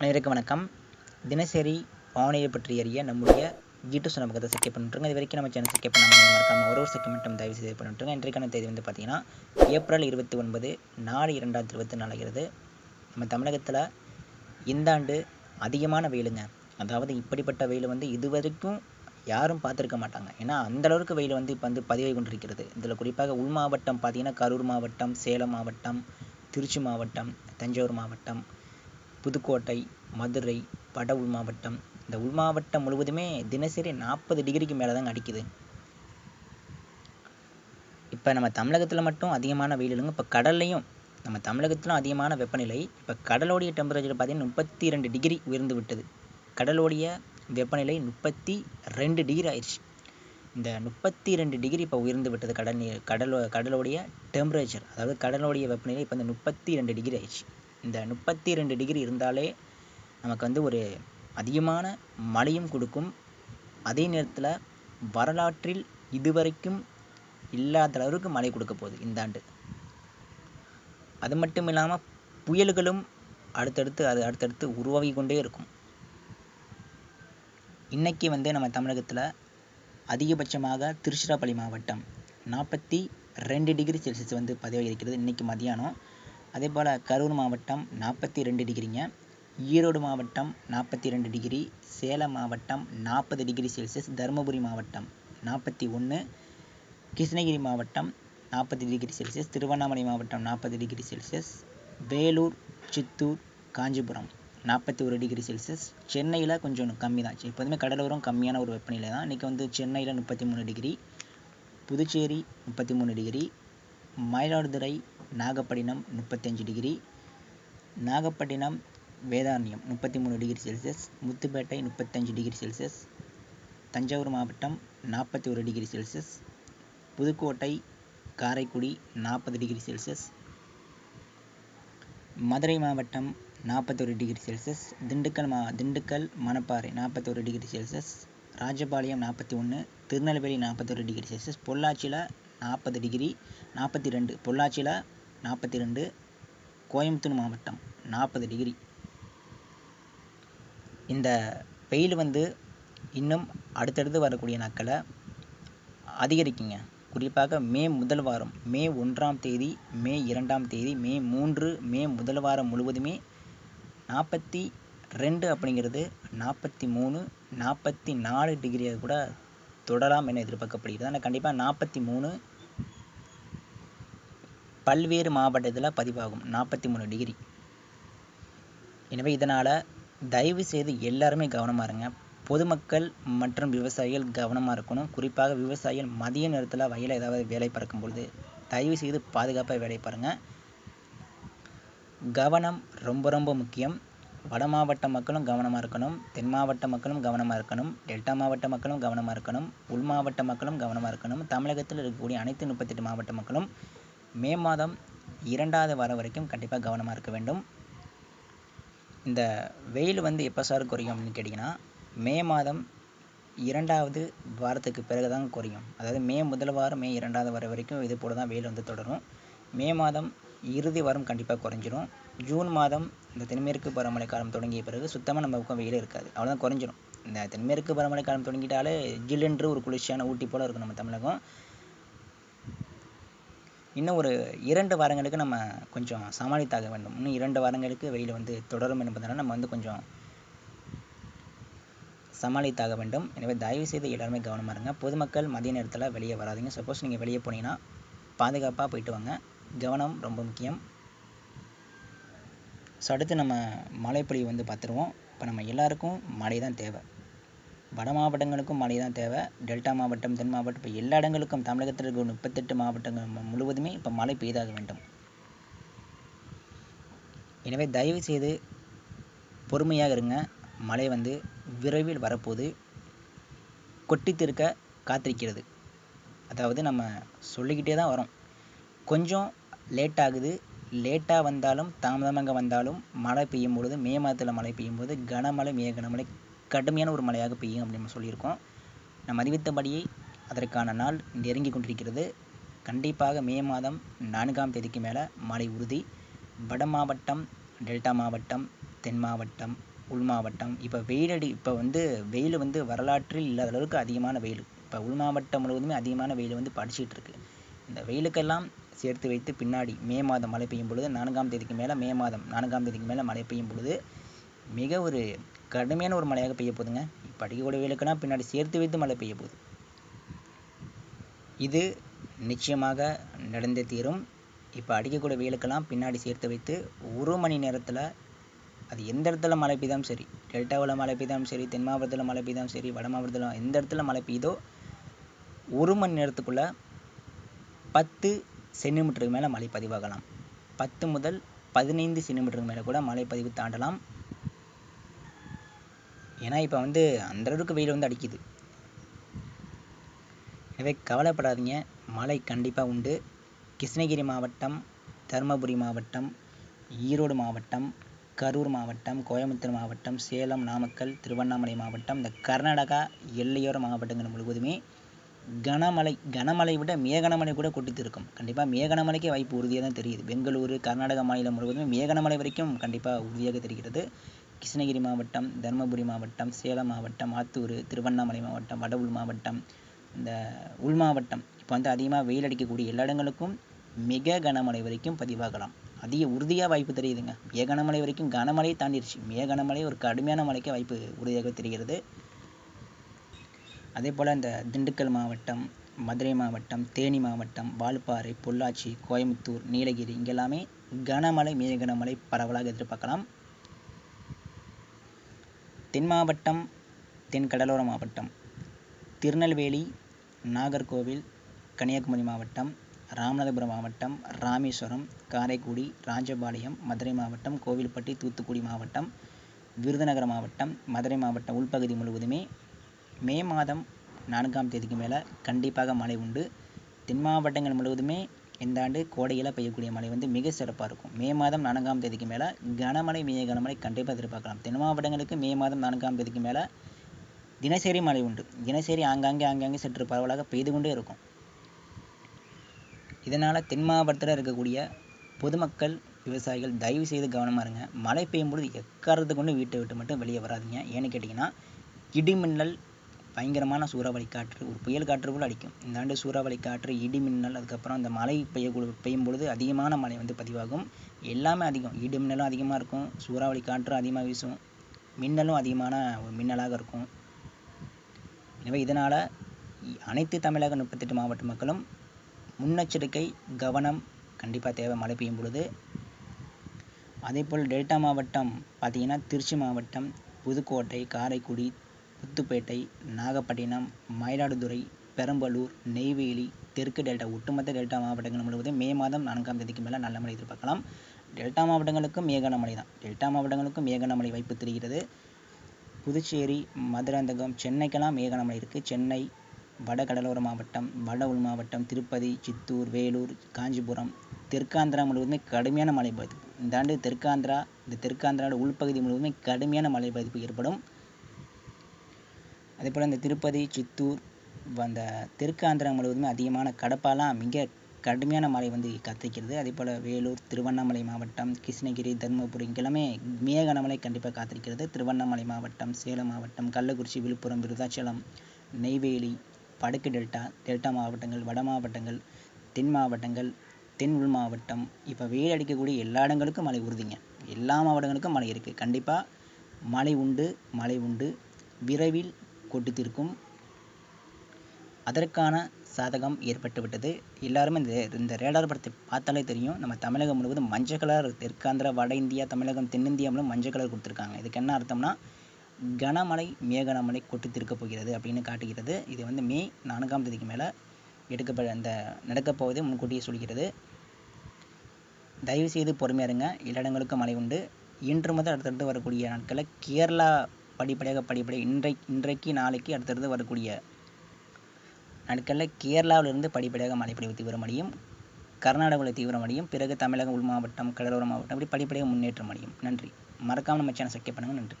அனைவருக்கும் வணக்கம். தினசரி வானிலை பற்றி அறிய நம்முடைய யூடியூப் சேனல் பக்கத்தை சப்ஸ்கிரைப் பண்ணிட்டுருங்க. இது வரைக்கும் நம்ம சேனல் செக்கப் பண்ணாமல் மறக்காமல் ஒரு ஒரு செகண்ட் தயவு செய்து பண்ணிட்டுருங்க. இன்றைக்கான தேதி வந்து பார்த்தீங்கன்னா ஏப்ரல் இருபத்தி ஒன்பது நாலு இரண்டாயிரத்தி இருபத்தி நாலாகிறது நம்ம தமிழகத்தில் இந்த ஆண்டு அதிகமான வெயிலுங்க. அதாவது இப்படிப்பட்ட வெயில் வந்து இதுவரைக்கும் யாரும் பார்த்துருக்க மாட்டாங்க. ஏன்னா அந்த அளவுக்கு வெயில் வந்து இப்போ வந்து பதிவாகி கொண்டிருக்கிறது. இதில் குறிப்பாக உள் மாவட்டம் பார்த்தீங்கன்னா கரூர் மாவட்டம் சேலம் மாவட்டம் திருச்சி மாவட்டம் தஞ்சாவூர் மாவட்டம் புதுக்கோட்டை மதுரை வட உள் மாவட்டம். இந்த உள் மாவட்டம் முழுவதுமே தினசரி நாற்பது டிகிரிக்கு மேலே தாங்க அடிக்குது. இப்போ நம்ம தமிழகத்தில் மட்டும் அதிகமான வெயில் இல்லைங்க. இப்போ கடல்லையும் நம்ம தமிழகத்திலும் அதிகமான வெப்பநிலை. இப்போ கடலோடைய டெம்பரேச்சர் பார்த்தீங்கன்னா முப்பத்தி ரெண்டு டிகிரி உயர்ந்து விட்டது. கடலோடைய வெப்பநிலை முப்பத்தி ரெண்டு டிகிரி ஆயிடுச்சு இந்த முப்பத்தி ரெண்டு டிகிரி இப்போ உயர்ந்து விட்டது கடல் நீர் கடலோ கடலோடைய டெம்பரேச்சர் அதாவது கடலோடைய வெப்பநிலை இப்போ இந்த முப்பத்தி ரெண்டு டிகிரி ஆயிடுச்சு இந்த முப்பத்தி ரெண்டு டிகிரி இருந்தாலே நமக்கு வந்து ஒரு அதிகமான மழையும் கொடுக்கும். அதே நேரத்தில் வரலாற்றில் இதுவரைக்கும் இல்லாத அளவுக்கு மழை கொடுக்க போகுது இந்த ஆண்டு. அது மட்டும் இல்லாமல் புயல்களும் அடுத்தடுத்து அது அடுத்தடுத்து உருவாகி கொண்டே இருக்கும். இன்னைக்கு வந்து நம்ம தமிழகத்தில் அதிகபட்சமாக திருச்சிராப்பள்ளி மாவட்டம் நாற்பத்தி ரெண்டு டிகிரி செல்சியஸ் வந்து பதிவாகி இருக்கிறது இன்னைக்கு மதியானம். அதே போல் கரூர் மாவட்டம் நாற்பத்தி ரெண்டு டிகிரிங்க ஈரோடு மாவட்டம் நாற்பத்தி ரெண்டு டிகிரி சேலம் மாவட்டம் நாற்பது டிகிரி செல்சியஸ் தருமபுரி மாவட்டம் நாற்பத்தி ஒன்று கிருஷ்ணகிரி மாவட்டம் நாற்பது டிகிரி செல்சியஸ் திருவண்ணாமலை மாவட்டம் நாற்பது டிகிரி செல்சியஸ் வேலூர் சித்தூர் காஞ்சிபுரம் நாற்பத்தி ஒரு டிகிரி செல்சியஸ். சென்னையில் கொஞ்சம் கம்மி தான். எப்போதுமே கடலோரம் கம்மியான ஒரு வெப்பநிலை தான். இன்றைக்கி வந்து சென்னையில் முப்பத்தி மூணு டிகிரி புதுச்சேரி முப்பத்தி மூணு டிகிரி மயிலாடுதுறை நாகப்பட்டினம் முப்பத்தஞ்சு டிகிரி நாகப்பட்டினம் வேதாரண்யம் முப்பத்தி மூணு டிகிரி செல்சியஸ் முத்துப்பேட்டை முப்பத்தஞ்சு டிகிரி செல்சியஸ் தஞ்சாவூர் மாவட்டம் நாற்பத்தி ஒரு டிகிரி செல்சியஸ் புதுக்கோட்டை காரைக்குடி நாற்பது டிகிரி செல்சியஸ் மதுரை மாவட்டம் நாற்பத்தொரு டிகிரி செல்சியஸ் திண்டுக்கல் மா திண்டுக்கல் மணப்பாறை நாற்பத்தொரு டிகிரி செல்சியஸ் ராஜபாளையம் நாற்பத்தி ஒன்று திருநெல்வேலி நாற்பத்தொரு டிகிரி செல்சியஸ் பொள்ளாச்சியில் நாற்பது டிகிரி நாற்பத்தி ரெண்டு பொள்ளாச்சியில் நாற்பத்தி ரெண்டு கோயம்புத்தூர் மாவட்டம் நாற்பது டிகிரி. இந்த வெயில் வந்து இன்னும் அடுத்தடுத்து வரக்கூடிய நாட்களை அதிகரிக்குங்க. குறிப்பாக மே முதல் வாரம் மே ஒன்றாம் தேதி மே இரண்டாம் தேதி மே மூன்று மே முதல் வாரம் முழுவதுமே நாற்பத்தி ரெண்டு அப்படிங்கிறது நாற்பத்தி மூணு நாற்பத்தி நாலு டிகிரியை கூட தொடலாம் என எதிர்பார்க்கப்படுகிறது. ஆனால் கண்டிப்பாக நாற்பத்தி மூணு பல்வேறு மாவட்டத்தில் பதிவாகும். நாற்பத்தி மூணு டிகிரி எனவே இதனால் தயவு செய்து எல்லாருமே கவனமாக இருங்க. பொதுமக்கள் மற்றும் விவசாயிகள் கவனமாக இருக்கணும். குறிப்பாக விவசாயிகள் மதிய நேரத்தில் வயலில் ஏதாவது வேலை பார்க்கும் பொழுது தயவு செய்து பாதுகாப்பாக வேலை பாருங்கள் கவனம் ரொம்ப ரொம்ப முக்கியம். வட மாவட்ட மக்களும் கவனமாக இருக்கணும். தென் மாவட்ட மக்களும் கவனமாக இருக்கணும். டெல்டா மாவட்ட மக்களும் கவனமாக இருக்கணும். உள் மாவட்ட மக்களும் கவனமாக இருக்கணும். தமிழகத்தில் இருக்கக்கூடிய அனைத்து முப்பத்தெட்டு மாவட்ட மக்களும் மே மாதம் இரண்டாவது வாரம் வரைக்கும் கண்டிப்பாக கவனமாக இருக்க வேண்டும். இந்த வெயில் வந்து எப்போ சார் குறையும் அப்படின்னு கேட்டிங்கன்னா மே மாதம் இரண்டாவது வாரத்துக்கு பிறகு தான் குறையும். அதாவது மே முதல் வாரம் மே இரண்டாவது வாரம் வரைக்கும் இது போல தான் வெயில் வந்து தொடரும். மே மாதம் இறுதி வாரம் கண்டிப்பாக குறைஞ்சிரும். ஜூன் மாதம் இந்த தென்மேற்கு பருவமழை காலம் தொடங்கிய பிறகு சுத்தமாக நம்ம பக்கம் வெயில் இருக்காது. அவ்வளோதான் குறைஞ்சிரும். இந்த தென்மேற்கு பருவமழை காலம் தொடங்கிட்டாலே ஜில்லென்று ஒரு குளிர்ச்சியான ஊட்டி போல் இருக்கும் நம்ம தமிழகம். இன்னும் ஒரு இரண்டு வாரங்களுக்கு நம்ம கொஞ்சம் சமாளித்தாக வேண்டும். இன்னும் இரண்டு வாரங்களுக்கு வெயில் வந்து தொடரும் என்பதனால் நம்ம வந்து கொஞ்சம் சமாளித்தாக வேண்டும். எனவே தயவு செய்து எல்லாருமே கவனமாக இருங்க. பொதுமக்கள் மதிய நேரத்தில் வெளியே வராதிங்க. சப்போஸ் நீங்கள் வெளியே போனீங்கன்னா பாதுகாப்பாக போயிட்டு வாங்க. கவனம் ரொம்ப முக்கியம். ஸோ அடுத்து நம்ம மழைப்பொழிவு வந்து பார்த்துருவோம். இப்போ நம்ம எல்லாருக்கும் மழை தான் தேவை. வட மாவட்டங்களுக்கும் மழை தான் தேவை. டெல்டா மாவட்டம் தென் மாவட்டம் இப்போ எல்லா இடங்களுக்கும் தமிழகத்தில் இருக்கிற முப்பத்தெட்டு மாவட்டங்கள் முழுவதுமே இப்போ மழை பெய்தாக வேண்டும். எனவே தயவு செய்து பொறுமையாக இருங்க. மழை வந்து விரைவில் வரப்போது கொட்டி காத்திருக்கிறது. அதாவது நம்ம சொல்லிக்கிட்டே தான் வரோம். கொஞ்சம் லேட் ஆகுது. லேட்டாக வந்தாலும் தாமதமாக வந்தாலும் மழை பெய்யும் பொழுது மே மாதத்தில் மழை பெய்யும் போது கனமழை மிக கனமழை கடுமையான ஒரு மழையாக பெய்யும் அப்படின்னு சொல்லியிருக்கோம். நம்ம அறிவித்தபடியே அதற்கான நாள் நெருங்கி கொண்டிருக்கிறது. கண்டிப்பாக மே மாதம் நான்காம் தேதிக்கு மேலே மழை உறுதி. வட மாவட்டம் டெல்டா மாவட்டம் தென் மாவட்டம் உள் மாவட்டம். இப்போ வெயிலடி இப்போ வந்து வெயில் வந்து வரலாற்றில் இல்லாத அளவுக்கு அதிகமான வெயில். இப்போ உள் மாவட்டம் முழுவதுமே அதிகமான வெயில் வந்து படிச்சுட்டு இருக்கு. இந்த வெயிலுக்கெல்லாம் சேர்த்து வைத்து பின்னாடி மே மாதம் மழை பெய்யும் பொழுது நான்காம் தேதிக்கு மேலே மே மாதம் நான்காம் தேதிக்கு மேலே மழை பெய்யும் பொழுது மிக ஒரு கடுமையான ஒரு மழையாக பெய்ய போகுதுங்க. இப்போ அடிக்கக்கூடிய வெயிலுக்கெல்லாம் பின்னாடி சேர்த்து வைத்து மழை பெய்ய போகுது. இது நிச்சயமாக நடந்தே தீரும். இப்போ அடிக்கக்கூடிய வெயிலுக்கெல்லாம் பின்னாடி சேர்த்து வைத்து ஒரு மணி நேரத்தில் அது எந்த இடத்துல மழை பெய்தாலும் சரி டெல்டாவில் மழை பெய்தாலும் சரி தென் மாவட்டத்தில் மழை பெய்தாலும் சரி வட மாவட்டத்தில் எந்த இடத்துல மழை பெய்யுதோ ஒரு மணி நேரத்துக்குள்ளே பத்து சென்டிமீட்டருக்கு மேலே மழை பதிவாகலாம். பத்து முதல் பதினைந்து சென்டிமீட்டருக்கு மேலே கூட மழை பதிவு தாண்டலாம். ஏன்னா இப்போ வந்து அந்த அளவுக்கு வெயில் வந்து அடிக்குது. எனவே கவலைப்படாதீங்க. மழை கண்டிப்பாக உண்டு. கிருஷ்ணகிரி மாவட்டம் தருமபுரி மாவட்டம் ஈரோடு மாவட்டம் கரூர் மாவட்டம் கோயம்புத்தூர் மாவட்டம் சேலம் நாமக்கல் திருவண்ணாமலை மாவட்டம் இந்த கர்நாடகா எல்லையோர மாவட்டங்கள் முழுவதுமே கனமழை கனமழை விட மேகனமலை கூட கொட்டித்து இருக்கும். கண்டிப்பாக மேகனமழைக்கு வாய்ப்பு உறுதியாக தான் தெரியுது. பெங்களூரு கர்நாடகா மாநிலம் முழுவதுமே மேகனமலை வரைக்கும் கண்டிப்பாக உறுதியாக தெரிகிறது. கிருஷ்ணகிரி மாவட்டம் தருமபுரி மாவட்டம் சேலம் மாவட்டம் ஆத்தூர் திருவண்ணாமலை மாவட்டம் வட உள் மாவட்டம் இந்த உள் மாவட்டம். இப்போ வந்து அதிகமாக வெயில் அடிக்கக்கூடிய எல்லா இடங்களுக்கும் மிக கனமழை வரைக்கும் பதிவாகலாம். அதிக உறுதியாக வாய்ப்பு தெரியுதுங்க. மிக கனமழை வரைக்கும் கனமழையை தாண்டிடுச்சு மிக கனமழை ஒரு கடுமையான மழைக்கு வாய்ப்பு உறுதியாக தெரிகிறது. அதே போல் இந்த திண்டுக்கல் மாவட்டம் மதுரை மாவட்டம் தேனி மாவட்டம் வால்பாறை பொள்ளாச்சி கோயம்புத்தூர் நீலகிரி இங்கெல்லாமே கனமழை மிக கனமழை பரவலாக எதிர்பார்க்கலாம். தென் மாவட்டம் தென் கடலோர மாவட்டம் திருநெல்வேலி நாகர்கோவில் கன்னியாகுமரி மாவட்டம் ராமநாதபுரம் மாவட்டம் ராமேஸ்வரம் காரைக்குடி ராஜபாளையம் மதுரை மாவட்டம் கோவில்பட்டி தூத்துக்குடி மாவட்டம் விருதுநகர் மாவட்டம் மதுரை மாவட்டம் உள்பகுதி முழுவதுமே மே மாதம் நான்காம் தேதிக்கு மேலே கண்டிப்பாக மழை உண்டு. தென் மாவட்டங்கள் முழுவதுமே இந்த ஆண்டு கோடையில் பெய்யக்கூடிய மழை வந்து மிக சிறப்பாக இருக்கும். மே மாதம் நான்காம் தேதிக்கு மேலே கனமழை மிக கனமழை கண்டிப்பாக எதிர்பார்க்கலாம். தென் மாவட்டங்களுக்கு மே மாதம் நான்காம் தேதிக்கு மேலே தினசரி மழை உண்டு. தினசரி ஆங்காங்கே ஆங்காங்கே சற்று பரவலாக பெய்து கொண்டே இருக்கும். இதனால் தென் மாவட்டத்தில் இருக்கக்கூடிய பொதுமக்கள் விவசாயிகள் தயவு செய்து கவனமாக இருங்க. மழை பெய்யும்பொழுது பொழுது கொண்டு வீட்டை விட்டு மட்டும் வெளியே வராதீங்க. ஏன்னு கேட்டிங்கன்னா இடிமின்னல் பயங்கரமான சூறாவளி காற்று ஒரு புயல் காற்று கூட அடிக்கும். இந்த ஆண்டு சூறாவளி காற்று இடி மின்னல் அதுக்கப்புறம் அந்த மழை பெய்ய பெய்யும் பொழுது அதிகமான மழை வந்து பதிவாகும். எல்லாமே அதிகம். இடி மின்னலும் அதிகமாக இருக்கும். சூறாவளி காற்றும் அதிகமாக வீசும். மின்னலும் அதிகமான ஒரு மின்னலாக இருக்கும். எனவே இதனால் அனைத்து தமிழக முப்பத்தெட்டு மாவட்ட மக்களும் முன்னெச்சரிக்கை கவனம் கண்டிப்பாக தேவை மழை பெய்யும் பொழுது. அதேபோல் டெல்டா மாவட்டம் பார்த்திங்கன்னா திருச்சி மாவட்டம் புதுக்கோட்டை காரைக்குடி புத்துப்பேட்டை நாகப்பட்டினம் மயிலாடுதுறை பெரம்பலூர் நெய்வேலி தெற்கு டெல்டா ஒட்டுமொத்த டெல்டா மாவட்டங்கள் முழுவதும் மே மாதம் நான்காம் தேதிக்கு மேலே நல்ல மழை எதிர்பார்க்கலாம். டெல்டா மாவட்டங்களுக்கும் மேகன மழை தான். டெல்டா மாவட்டங்களுக்கும் மேகன மழை வாய்ப்பு தெரிகிறது. புதுச்சேரி மதுராந்தகம் சென்னைக்கெல்லாம் மேகன மழை இருக்குது சென்னை வட கடலோர மாவட்டம் வட உள் மாவட்டம் திருப்பதி சித்தூர் வேலூர் காஞ்சிபுரம் தெற்காந்திரா முழுவதுமே கடுமையான மழை பாதிப்பு. இந்த ஆண்டு தெற்காந்திரா இந்த தெற்காந்திராவோட உள்பகுதி முழுவதுமே கடுமையான மழை பாதிப்பு ஏற்படும். அதே போல் இந்த திருப்பதி சித்தூர் அந்த தெற்கு ஆந்திரா முழுவதுமே அதிகமான கடப்பாலாம் மிக கடுமையான மழை வந்து காத்திருக்கிறது. அதேபோல் வேலூர் திருவண்ணாமலை மாவட்டம் கிருஷ்ணகிரி தருமபுரி இங்கெல்லாமே மிக கனமழை கண்டிப்பாக காத்திருக்கிறது. திருவண்ணாமலை மாவட்டம் சேலம் மாவட்டம் கள்ளக்குறிச்சி விழுப்புரம் விருதாச்சலம் நெய்வேலி வடக்கு டெல்டா டெல்டா மாவட்டங்கள் வட மாவட்டங்கள் தென் மாவட்டங்கள் தென் உள் மாவட்டம். இப்போ வெயில் அடிக்கக்கூடிய எல்லா இடங்களுக்கும் மழை உறுதிங்க. எல்லா மாவட்டங்களுக்கும் மழை இருக்குது கண்டிப்பாக மழை உண்டு மழை உண்டு. விரைவில் கொட்டித்திருக்கும். அதற்கான சாதகம் ஏற்பட்டுவிட்டது எல்லாருமே இந்த இந்த ரேடார் படத்தை பார்த்தாலே தெரியும். நம்ம தமிழகம் முழுவதும் மஞ்சள் கலர் தெற்காந்திரா வட இந்தியா தமிழகம் தென்னிந்தியா முழுவதும் மஞ்சள் கலர் கொடுத்துருக்காங்க. இதுக்கு என்ன அர்த்தம்னா கனமழை மேகனமழை கொட்டித்திருக்க போகிறது அப்படின்னு காட்டுகிறது. இது வந்து மே நான்காம் தேதிக்கு மேலே எடுக்கப்பட அந்த நடக்கப் போவதை முன்கூட்டியே சொல்கிறது. தயவுசெய்து பொறுமையாக இருங்க. எல்லா இடங்களுக்கும் மழை உண்டு. இன்று முதல் அடுத்தடுத்து வரக்கூடிய நாட்களில் கேரளா படிப்படியாக படிப்படியாக இன்றை இன்றைக்கு நாளைக்கு அடுத்தடுத்து வரக்கூடிய நாட்களில் கேரளாவிலிருந்து படிப்படியாக மழைப்பொழிவு தீவிரமடையும் கர்நாடகாவில் தீவிரமடையும் பிறகு தமிழக உள் மாவட்டம் கடலோர மாவட்டம் இப்படி படிப்படியாக முன்னேற்றம் அடையும். நன்றி. மறக்காமல் நம்ம சேனல் சப்ஸ்கிரைப் பண்ணுங்கள் நன்றி.